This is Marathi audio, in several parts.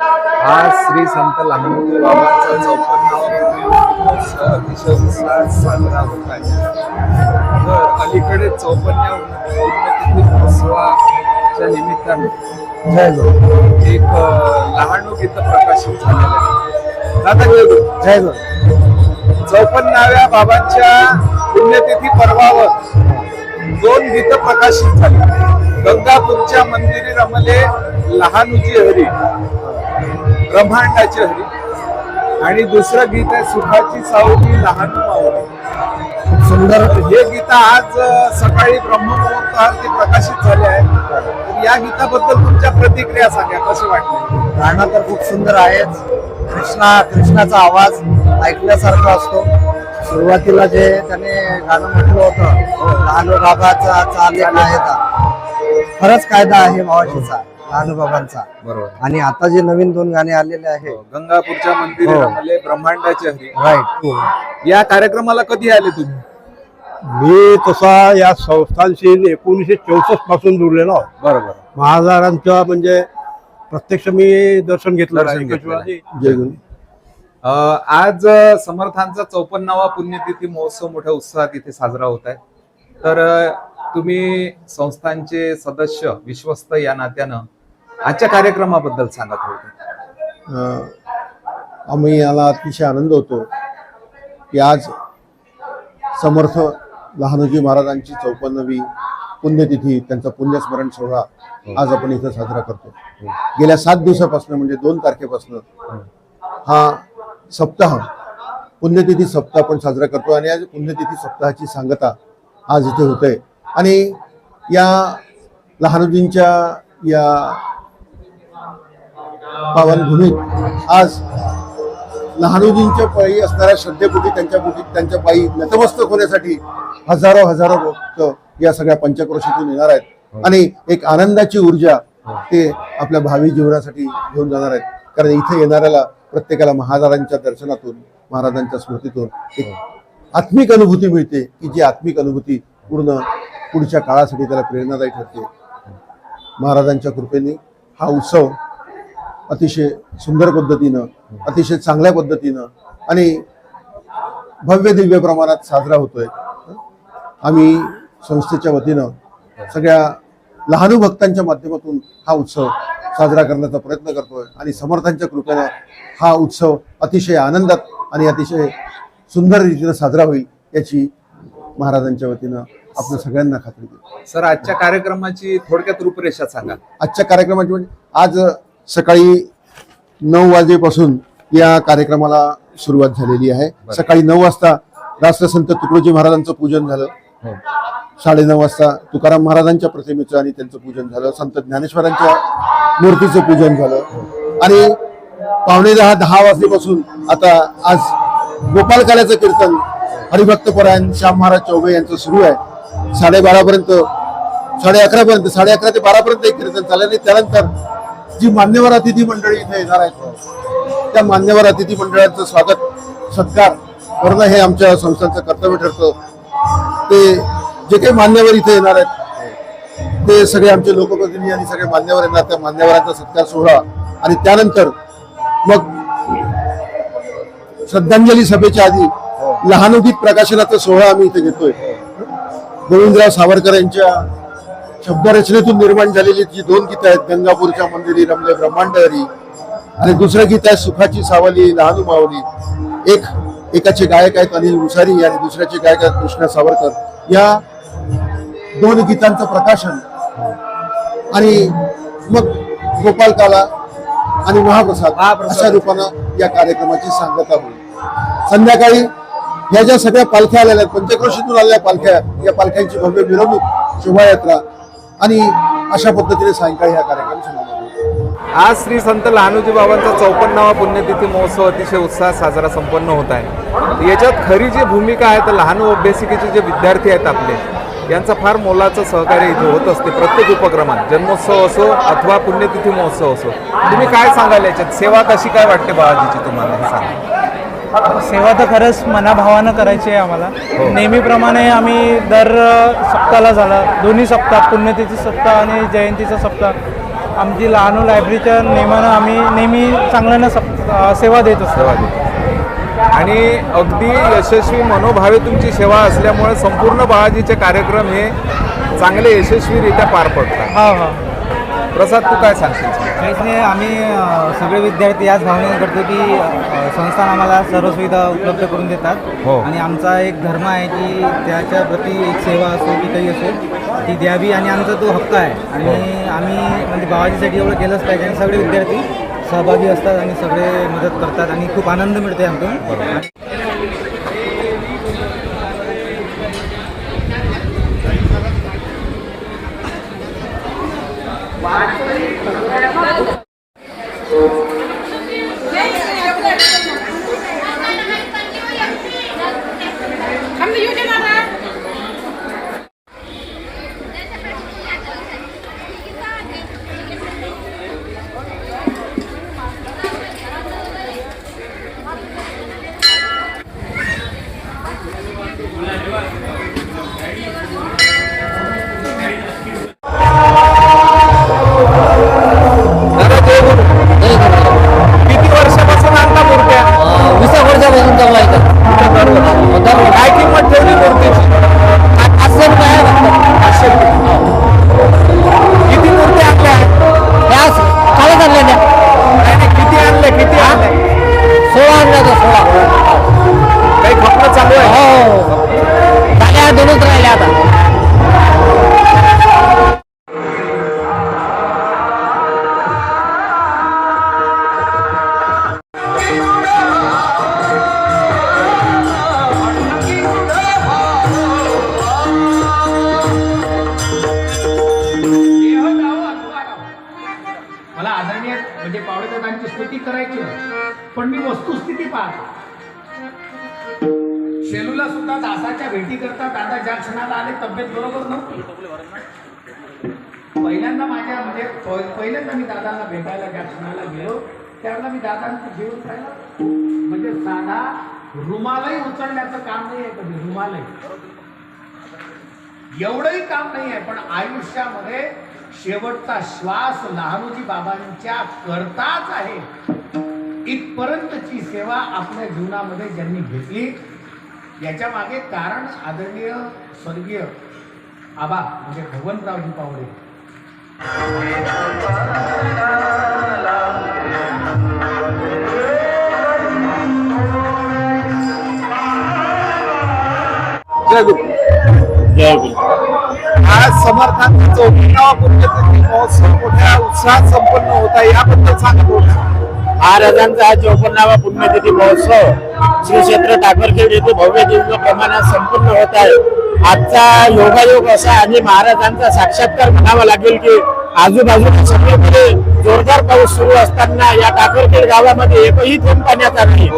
हा श्री संत लहानोजी बाबांचा चौपन्नावा अतिशय उत्साहात साजरा होत आहे तर अलीकडे चौपन्ना उन्नती निमित्ताने एक अ, लहानू गीत प्रकाशित झालेलं आहे दादा जय गुरु. जय गुरु चौपन्नाव्या बाबांच्या पुण्यतिथी पर्वावर दोन गीत प्रकाशित झाली गंगापूरच्या मंदिरी रमले लहानुजी हरी ब्रह्मांडाचे हरी. आणि दुसरं गीत आहे सुखाची सावली लहान मावली सुंदर. हे गीत आज सकाळी ब्रह्ममुहूर्तावरती प्रकाशित झाले आहे. या गीताबद्दल तुमच्या प्रतिक्रिया सांगा कसे वाटले? गाणं तर खूप सुंदर आहेच. कृष्णा कृष्णाचा आवाज ऐकण्यासारखा असतो. सुरुवातीला जे त्याने गाणं म्हटलं होतं लहानू बाबाचा चाले कायदा खरंच कायदा आहे मावशीचा. बाबांचा बरोबर आणि आता जे नवीन दोन गाणे आलेले आहे गंगापूरच्या मंदिरी हो. ब्रह्मांडाचे हरी राईट या कार्यक्रमाला कधी आले तुम्ही मी तसा या संस्थांशी एकोणीसशे चौसष्टपासून जुळलेलो आहोत. बरोबर महाराजांचं म्हणजे प्रत्यक्ष मी दर्शन घेतलं दर्शन आहे. घेतलेलं आहे. जय गुरु. अ, आज अ, समर्थांचा चौपन्नावा पुण्यतिथी महोत्सव मोठ्या उत्साहात इथे साजरा होत आहे तर अ, तुम्ही संस्थांचे सदस्य विश्वस्त या नात्यानं आजच्या कार्यक्रमाबद्दल सांगा थोडं आम्ही याला अतिशय आनंद होतो की आज समर्थ लहानोजी महाराजांची चौपन्नवी पुण्यतिथी त्यांचा पुण्यस्मरण सोहळा आज आपण इथं साजरा करतो. गेल्या सात दिवसापासून म्हणजे दोन तारखेपासून हा सप्ताह पुण्यतिथी सप्ताह आपण साजरा करतो आणि आज पुण्यतिथी सप्ताहाची सांगता आज इथे होते. आणि या लहानोजींच्या या पावनभूमीत आज लहानोजींच्या पायी असणाऱ्या श्रद्धेपोटी त्यांच्या पोटी त्यांच्या पायी नतमस्तक होण्यासाठी हजारो हजारो भक्त या सगळ्या पंचक्रोशीतून येणार आहेत. आणि एक आनंदाची ऊर्जा ते आपल्या भावी जीवनासाठी घेऊन जाणार आहेत. कारण इथे येणाऱ्याला प्रत्येकाला महाराजांच्या दर्शनातून महाराजांच्या स्मृतीतून एक आत्मिक अनुभूती मिळते की जी आत्मिक अनुभूती पूर्ण पुढच्या काळासाठी त्याला प्रेरणादायी ठरते. महाराजांच्या कृपेने हा उत्सव अतिशय सुंदर पद्धतीनं अतिशय चांगल्या पद्धतीनं आणि भव्य दिव्य प्रमाणात साजरा होतोय. आम्ही संस्थेच्या वतीनं सगळ्या लहानू भक्तांच्या माध्यमातून हा उत्सव साजरा करण्याचा प्रयत्न करतोय आणि समर्थांच्या कृपेनं हा उत्सव अतिशय आनंदात आणि अतिशय सुंदर रीतीनं साजरा होईल याची महाराजांच्या वतीनं आपल्या सगळ्यांना खात्री देतो. सर आजच्या कार्यक्रमाची थोडक्यात रूपरेषा सांगा आजच्या कार्यक्रमाची म्हणजे आज सकाळी नऊ वाजेपासून या कार्यक्रमाला सुरुवात झालेली आहे. सकाळी नऊ वाजता राष्ट्रसंत तुकडोजी महाराजांचं पूजन झालं. साडेनऊ वाजता तुकाराम महाराजांच्या प्रतिमेचं आणि त्यांचं पूजन झालं. संत ज्ञानेश्वरांच्या मूर्तीचं पूजन झालं. आणि पावणे दहा दहा वाजल्यापासून आता आज गोपालकाल्याचं कीर्तन हरिभक्त परायण श्याम महाराज चौबे यांचं सुरू आहे. साडेबारा पर्यंत साडे अकरा पर्यंत साडे अकरा ते बारा पर्यंत एक कीर्तन चालेल आणि त्यानंतर जी मान्यवर अतिथी मंडळी इथे येणार आहेत त्या मान्यवर अतिथी मंडळाचं स्वागत सत्कार करणं हे आमच्या संस्थांचं कर्तव्य ठरतं. ते जे काही मान्यवर इथे येणार आहेत ते सगळे आमचे लोकप्रतिनिधी आणि सगळे मान्यवर येणार त्या मान्यवरांचा सत्कार सोहळा आणि त्यानंतर मग श्रद्धांजली सभेच्या आधी लहानोदित प्रकाशनाचा सोहळा आम्ही इथे घेतोय. गोविंदराव सावरकर यांच्या शब्दरचनेतून निर्माण झालेली जी दोन गीतं आहेत गंगापूरच्या मंदिरी रमले ब्रह्मांडहरी आणि दुसरं गीत आहे सुखाची सावली लहानू मावली एक एकाचे गायक आहेत अनिल मुसारी आणि दुसऱ्याचे गायक आहेत कृष्णा सावरकर. या दोन गीतांचं प्रकाशन आणि मग गोपाल काला आणि महाप्रसाद. अशा रूपानं या कार्यक्रमाची सांगता होईल. संध्याकाळी या ज्या सगळ्या पालख्या आलेल्या आहेत पंचक्रोशीतून आलेल्या पालख्या या पालख्यांची भव्य मिरवणूक शोभायात्रा आणि अशा पद्धतीने सायंकाळी हा कार्यक्रम आज श्री संत लहानोजी बाबांचा चौपन्नावा पुण्यतिथी महोत्सव अतिशय उत्साहात साजरा संपन्न होत आहे. याच्यात खरी जी भूमिका आहे तर लहान अभ्यासिकेचे जे विद्यार्थी आहेत आपले यांचा फार मोलाचं सहकार्य इथे होत असते. प्रत्येक उपक्रमात जन्मोत्सव असो अथवा पुण्यतिथी महोत्सव असो. तुम्ही काय सांगाल याच्यात? सेवा कशी काय वाटते बाबाजीची तुम्हाला हे सांगा. सेवा तर खरंच मनाभावानं करायची आहे आम्हाला. नेहमीप्रमाणे आम्ही दर सप्ताहाला झाला दोन्ही सप्ताह पुण्यतिथी सप्ताह आणि जयंतीचा सप्ताह आमची लहानू लायब्ररीच्या नेमानं आम्ही नेहमी चांगल्यानं सप- सेवा देत असतो. सेवा देतो आणि अगदी यशस्वी मनोभावे तुमची सेवा असल्यामुळे संपूर्ण बाळाजीचे कार्यक्रम हे चांगले यशस्वीरित्या पार पडतात. हा हा. प्रसाद तू काय सांगशील? काहीच नाही आम्ही अ, सगळे विद्यार्थी याच भावनेने करतो की अ, संस्थान आम्हाला सर्व सुविधा उपलब्ध करून देतात. हो. आणि आमचा एक धर्म आहे की त्याच्या प्रती एक सेवा असो की काही असेल ती द्यावी आणि आमचा तो हक्क आहे. आणि आम्ही म्हणजे बाबाजीसाठी एवढं केलंच पाहिजे आणि सगळे विद्यार्थी सहभागी असतात आणि सगळे मदत करतात आणि खूप आनंद मिळतो आमतून. आम्ही स्तुती करायची? पण मी वस्तुस्थिती पाहतो. शेलूला सुद्धा दासाच्या भेटी करता दादा ज्या क्षणाला आले तब्येत बरोबर नव्हती. पहिल्यांदा माझ्या म्हणजे पहिल्यांदा मी दादांना भेटायला ज्या क्षणाला गेलो त्यावेळेला मी दादांचं जीवन पाहिलं म्हणजे साधा रुमालही उचलण्याचं काम नाही आहे कधी रुमालही. एवढंही काम नाही आहे पण आयुष्यामध्ये शेवटचा श्वास लहानोजी बाबांच्या करताच आहे. इथपर्यंतची सेवा आपल्या जीवनामध्ये ज्यांनी घेतली याच्या मागे कारण आदरणीय स्वर्गीय आबा म्हणजे भगवंतरावजी पावडे. जय गुरु. जय गुरु. समर्थांनी समर्थांचा महोत्सव मोठ्या उत्साहात संपन्न होत आहे. याबद्दल सांगा महाराजांचा हा चौपन्नावा पुण्यतिथी महोत्सव श्री क्षेत्र टाकरखेड येथे भव्य दिव्य प्रमाणात संपन्न होत आहे. आजचा योगायोग असा आणि महाराजांचा साक्षात्कार म्हणावा लागेल की आजूबाजूला सगळीकडे जोरदार पाऊस सुरू असताना या टाकरखेड गावामध्ये एकही थेंब पाण्याचा नाही.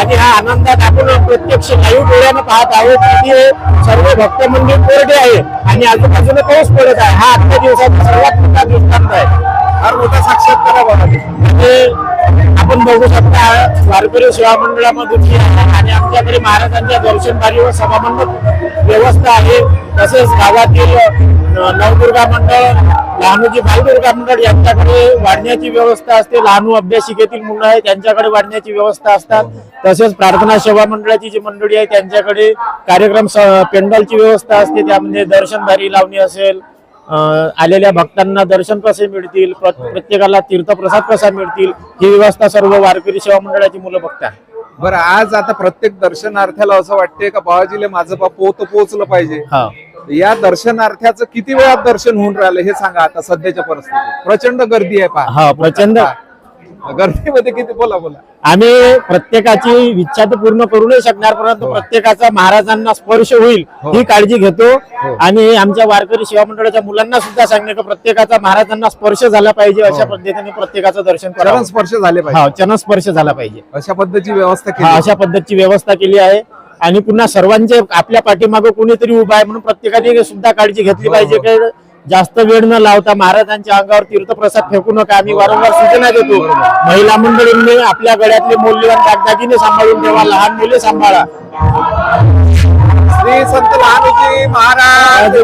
आणि हा आनंदात आपण प्रत्यक्ष लाईव्ह डोळ्यानं पाहत आहोत की सर्व भक्त मंदिर कोरडे आहे आणि आजूबाजूला पाऊस पडत आहे. हा आजच्या दिवसाचा सर्वात मोठा दृष्टांत आहे. फार मोठा साक्षात्कार म्हणजे आपण बघू शकता वारकरी सेवा मंडळामध्ये आणि आमच्याकडे महाराजांच्या दर्शनबारी व सभामंडप व्यवस्था आहे. तसेच गावातील नवदुर्गा मंडळ लहानूची बालदुर्गा मंडळ यांच्याकडे वाढण्याची व्यवस्था असते. लहानू अभ्यासिकेतील मुलं आहे त्यांच्याकडे वाढण्याची व्यवस्था असतात. तसेच प्रार्थना सेवा मंडळाची जी मंडळी आहे त्यांच्याकडे कार्यक्रम स- पेंडॉलची व्यवस्था असते. त्यामध्ये दर्शनधारी लावणी असेल आलेल्या भक्तांना दर्शन कसे मिळतील प्र- प्रत्येकाला तीर्थप्रसाद कसा मिळतील ही व्यवस्था सर्व वारकरी सेवा मंडळाची मुलं बघतात. बरं आज आता प्रत्येक दर्शनार्थ्याला असं वाटते का बाबाजीले माझं बा पोत पोहोचलं पाहिजे? हा. या दर्शनार्थ्याचं किती वेळात दर्शन होऊन राहिलं हे सांगा आता सध्याच्या परिस्थितीत? प्रचंड गर्दी आहे पहा. हा प्रचंड गर्दीमध्ये किती? बोला बोला. आम्ही प्रत्येकाची इच्छा तर पूर्ण करू नाही शकणार परंतु प्रत्येकाचा महाराजांना स्पर्श होईल ही. काळजी घेतो. आणि आमच्या वारकरी सेवा मंडळाच्या मुलांना सुद्धा सांगणे की प्रत्येकाचा महाराजांना स्पर्श झाला पाहिजे अशा पद्धतीने प्रत्येकाचं दर्शन करावं. स्पर्श झाले पाहिजे. हा चरण स्पर्श झाला पाहिजे. अशा पद्धतीची व्यवस्था हा केली. अशा पद्धतीची व्यवस्था केली आहे. आणि पुन्हा सर्वांचे आपल्या पाठीमागे कोणीतरी उभा आहे म्हणून प्रत्येकाने सुद्धा काळजी घेतली पाहिजे. जास्त वेळ न लावता महाराजांच्या अंगावर तीर्थप्रसाद फेकू नका. आम्ही वारंवार सूचना देतो. महिला मंडळींनी आपल्या गळ्यातले मौल्यवान दागदागिने सांभाळून ठेवा. लहान मुले सांभाळा. श्री संत लहानोजी महाराज.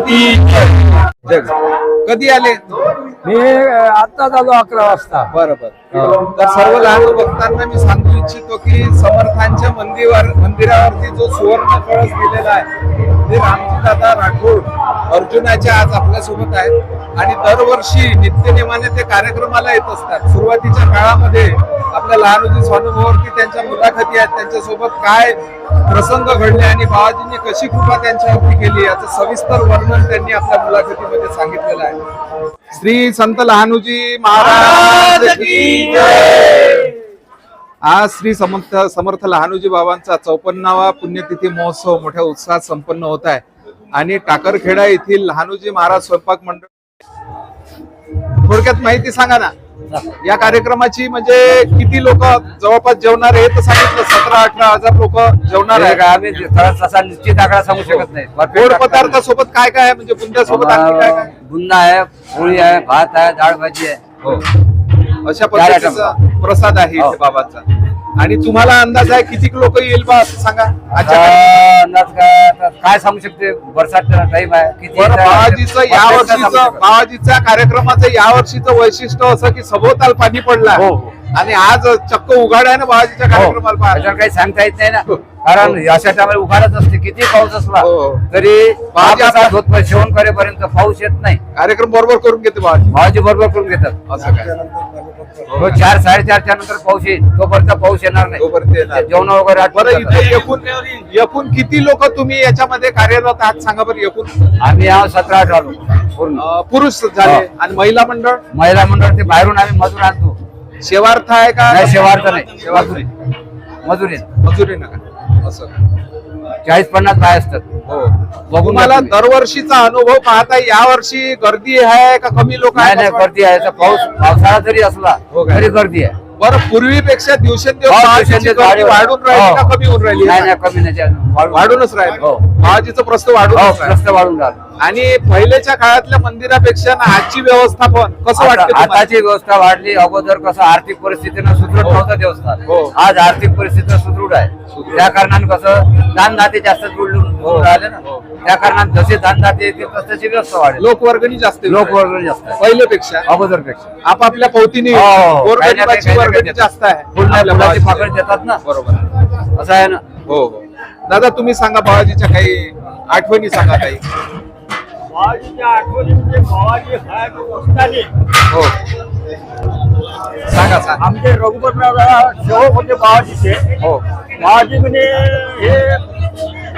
कधी आले? मी आत्ताच आलो अकरा वाजता. बरोबर. तर सर्व लहान भक्तांना मी सांगू इच्छितो की समर्थांच्या मंदिरावर मंदिरावरती जो सुवर्ण कळस दिलेला आहे ते रामजी दादा राठोड अर्जुनाच्या आज आपल्यासोबत आहेत. आणि दरवर्षी नित्यनेमाने ते कार्यक्रमाला येत असतात. सुरुवातीच्या काळामध्ये आपल्या लहानोजी स्वानुभवावरती त्यांच्या मुलाखती आहेत. त्यांच्यासोबत काय प्रसंग घडले आणि बाबाजींनी कशी कृपा त्यांच्यावरती केली याचं सविस्तर वर्णन त्यांनी आपल्या मुलाखतीमध्ये सांगितलेलं आहे. श्री संत लहानूजी महाराज. आज श्री समर्थ समर्थ लहानूजी बाबांचा चौपन्नावा पुण्यतिथी महोत्सव मोठ्या उत्साहात संपन्न होत आहे आणि टाकरखेडा येथील लहानूजी महाराज स्वयंपाक मंडळ थोडक्यात माहिती सांगा ना या कार्यक्रमाची म्हणजे किती लोक जवळपास जेवणार आहे तर सांगितलं. सतरा अठरा हजार लोक जेवणार आहे आम्ही तसा निश्चित आकडा सांगू शकत नाही. गोड पदार्थासोबत काय काय आहे? म्हणजे बुंद्यासोबत आणखी काय काय? बुंदा आहे पोळी आहे भात आहे डाळ भाजी आहे. हो. अशा पद्धतीचा प्रसाद आहे हो. इथे बाबांचा. आणि तुम्हाला अंदाज आहे किती लोक येईल बा असं सांगा आजच्या अंदाज काय काय सांगू शकते बरसात टाइम आहे किती बरं, येतं? बाबाजीचं या वर्षीचं. बाबाजीच्या कार्यक्रमाचं या वर्षीचं वैशिष्ट्य असं की सभोवताल पाणी पडला हो, हो. आणि आज चक्क उघाड आहे ना बाबाजीच्या हो. कार्यक्रमाला. त्याच्यावर काही सांगता येत नाही ना कारण अशा टायमाला उघाडच असते. किती पाऊस असला हो. तरी महाप्रसाद होत नाही, सेवन करेपर्यंत पाऊस येत नाही. कार्यक्रम बरोबर करून घेते भावाजी बरोबर करून घेतात. असं काय? तो चार साडेचारच्या नंतर पाऊस येईल. तोपर्यंत पाऊस येणार नाही. तोपर्यंत येणार. जेवण वगैरे आटपून बरं जातात. इथे एकूण एकूण किती लोक तुम्ही याच्यामध्ये कार्यरत आहात? सांगा बरं एकूण. आम्ही आहोत सतरा अठरा लोक. पूर्ण. अं, पुरुष झाले हो. आणि महिला मंडळ? महिला मंडळ ते बाहेरून आम्ही मजूर आणतो. शेवार्थ आहे का? नाही शेवार्थ नाही. शेवार्थ मजुरी मजुरी मजुरी नका. असं. चाळीस पन्नास बाय असतात. हो. बघून तुम्हाला घ्या तुम्ही. दरवर्षीचा अनुभव पाहता या वर्षी गर्दी आहे का कमी लोक नाही नाही गर्दी आहे. तर पाऊस पावसाळा जरी असला हो काय? तरी गर्दी आहे. बरं पूर्वीपेक्षा दिवसेंदिवस हो, महाजीची दिवसेंदिवस गर्दी वाढ- वाढून राहिली हो. का कमी होऊन राहिली? नाही नाही कमी नाही. वाढून- वाढूनच राहिली. हो. महाजीचं प्रस्त वाढून हो राहिलं. प्रस्त वाढून राहिलं. आणि पहिल्याच्या काळातल्या मंदिरापेक्षा ना आजची व्यवस्थापन कसं वाटतं तुम्हाला? आताची व्यवस्था वाढली. अगोदर कसं आर्थिक परिस्थितीनं सुदृढ हो. नव्हतं देवस्थान. हो. आज आर्थिक परिस्थिती सुदृढ आहे. त्या कारणाने कसं दानदाते जास्त जुळून जुळून राहिले ना. हो. त्या कारणाने जसे दानदाते येतील तस तशी व्यवस्था वाढेल. लोकवर्गणी जास्त येऊन लोक राहिली. वर्ग जास्त आहे. पहिल्यापेक्षा अगोदरपेक्षा. आपापल्या पौतीने हो, काही ना काही- गोरगरिबाची काही ना काही वर्गणी देतात. जास्त आहे. फुलाची. पाकळी देतात ना. बरोबर. असं आहे ना. हो हो. दादा तुम्ही सांगा बाबाजीच्या काही आठवणी सांगा काही हो सांगा सांगा. आमचे रघुपतराव सेवक होते बाबाजीचे. हो. बाबाजी म्हणे हे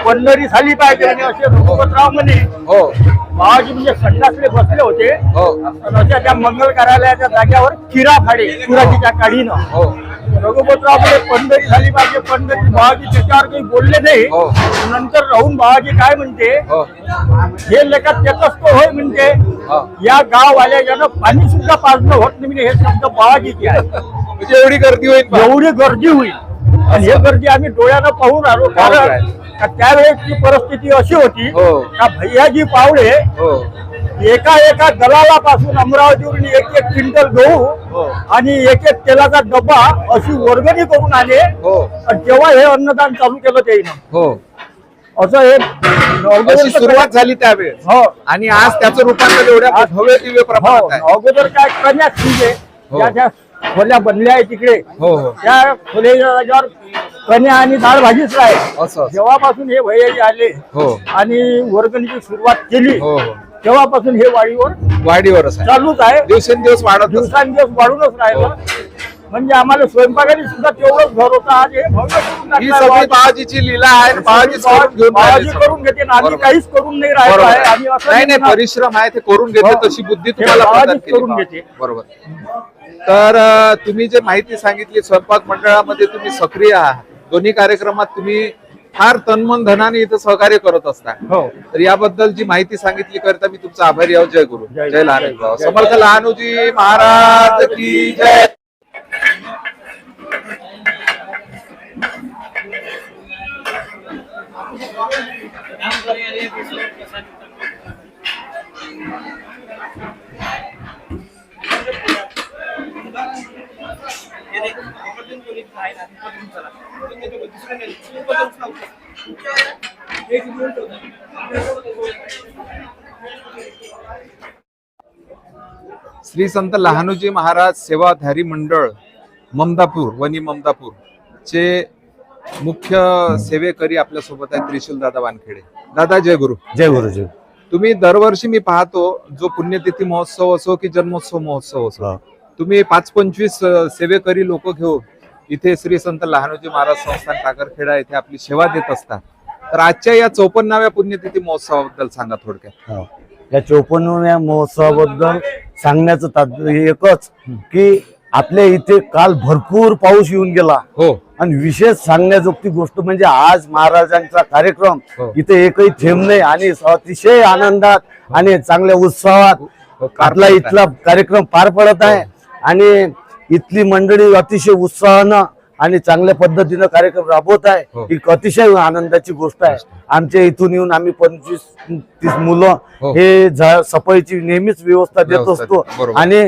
पंढरी झाली पाहिजे. म्हणे असे रघुपतराव म्हणे हो. बाबाजी म्हणजे संडासले बसले होते. हो. आणि अशा त्या मंगल कार्यालयाच्या जाग्यावर किरा फाडे सुराजीच्या काढीनं हो. रघुपतराव म्हणे पंढरी झाली पाहिजे पंढरी बाबाजी त्याच्यावर काही बोलले नाही. हो. नंतर राहून बाबाजी काय म्हणते? हो. हे लेखात येतच तो होय म्हणते. या गाववाल्या ज्यानं पाणी सुद्धा पाजणं होत नाही म्हणे हे शब्द बाबाजीचे आहे म्हणजे एवढी गर्दी होईल. एवढी गर्दी होईल. आणि हे गर्दी आम्ही डोळ्यानं पाहून आलो. कारण त्यावेळेसची परिस्थिती अशी होती हो. का भैयाजी पावडे हो. एका एका दलालापासून अमरावतीवरून एक एक क्विंटल हो. गहू आणि एक एक तेलाचा डब्बा अशी वर्गणी करून आले. हो. जेव्हा हे अन्नदान चालू केलं त्याईनं हो. असं हे सुरुवात झाली त्यावेळेस. हो. आणि आज त्याचं रूपांतर एवढ्या भव्य दिव्य हो. प्रमाणात आहे. अगोदर काय कन्याच म्हणजे हो. खोल्या बनल्या आहे तिकडे हो हो. त्या खोल्याच्या जागेवर कन्या आणि डाळ भाजीच राहील. जेव्हापासून हे भैयाजी आले हो. आणि वर्गणीची सुरुवात केली हो हो. तेव्हापासून हे वाढीवर वाढीवरच आहे चालूच आहे दिवसेंदिवस वाढत असतं. दिवसांदिवस वाढूनच राहिलं म्हणजे आम्हाला स्वयंपाकाने सुद्धा तेवढंच घर होतं आज हे भव्य करून ही सगळी. बाबाजीची लीला आहे घेऊन बाबाजी राहिले सगळं. करून घेते आम्ही बरोबर. काहीच करून नाही राहिलो बरोबर आहे. आम्ही असं नाही नाही म्हणणार- परिश्रम आहे ते करून घेते हो. तशी बुद्धी तुम्हाला प्रदान बाबाजीच केली करून बाबा. घेते. बरोबर तर अं, तुम्ही जे माहिती सांगितली स्वयंपाक मंडळामध्ये तुम्ही सक्रिय आहात दोन्ही कार्यक्रमात तुम्ही फार तनमन धनाने इथं सहकार्य करत असता हो. तर याबद्दल जी माहिती सांगितली करता मी तुमचा आभारी आहोत. जय गुरु. जय लहान समर्थ लहानूजी महाराज की जय. श्री संत लहानूजी महाराज सेवाधारी मंडळ ममदापूर वनी ममदापूर चे मुख्य सेवेकरी आपल्यासोबत आहेत त्रिशूल दादा वानखेडे. दादा जय गुरु. जय गुरुजी. तुम्ही दरवर्षी मी पाहतो जो पुण्यतिथी महोत्सव असो की जन्मोत्सव महोत्सव असो तुम्ही पाच पंचवीस सेवेकरी लोक घेऊन इथे श्री संत लहानोजी महाराज संस्थान टाकरखेडा येथे आपली सेवा देत असतात. तर आजच्या या चौपन्नाव्या पुण्यतिथी महोत्सवाबद्दल सांगा थोडक्यात. हो. या चौपन्नव्या महोत्सवाबद्दल सांगण्याचं तात्पर्य एकच की आपल्या इथे काल भरपूर पाऊस येऊन गेला. हो. आणि विशेष सांगण्याजोगती गोष्ट म्हणजे आज महाराजांचा कार्यक्रम हो. इथे एकही थेंब नाही आणि अतिशय आनंदात आणि चांगल्या उत्साहात हो, आपला इथला कार्यक्रम पार पडत आहे. आणि इथली मंडळी अतिशय उत्साहानं आणि चांगल्या पद्धतीनं कार्यक्रम राबवत आहे हो. ही अतिशय आनंदाची गोष्ट आहे आमच्या इथून येऊन आम्ही पंचवीस तीस मुलं हो. हे सफाईची नेहमीच व्यवस्था देत असतो. आणि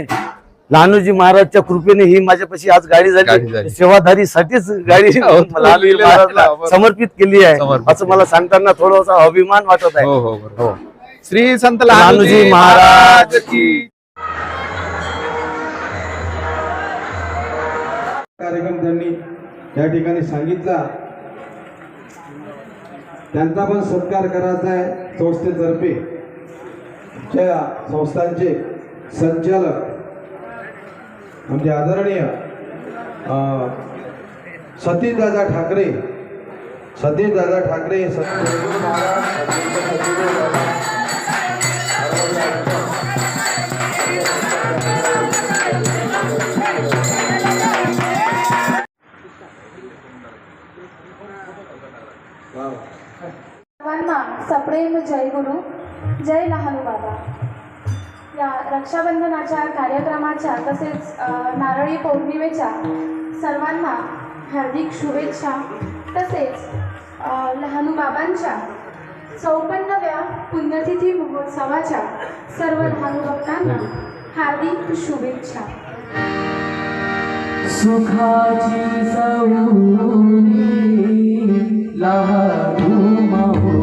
लहानूजी महाराजच्या कृपेने ही माझ्यापाशी आज गाडी झाली. सेवाधारीसाठीच गाडी हो. समर्पित केली आहे असं मला सांगताना थोडासा अभिमान वाटत आहे. श्री संत लहानोजी महाराज कार्यक्रम त्यांनी या ठिकाणी सांगितला. त्यांचा पण सत्कार करायचा आहे संस्थेतर्फे. ज्या संस्थांचे संचालक म्हणजे आदरणीय अं, सतीशदादा ठाकरे सतीशदादा ठाकरे सतीश सप्रेम जय गुरु. जय लहानू बाबा. या रक्षाबंधनाच्या कार्यक्रमाच्या तसेच नारळी पौर्णिमेच्या सर्वांना हार्दिक शुभेच्छा. तसेच लहानूबाबांच्या लहानू बाबांच्या चौपन्नव्या पुण्यतिथी महोत्सवाच्या सर्व लहानू भक्तांना हार्दिक शुभेच्छा. सुखाची लहानू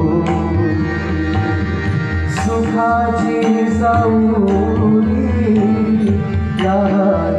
माऊ सुखाची या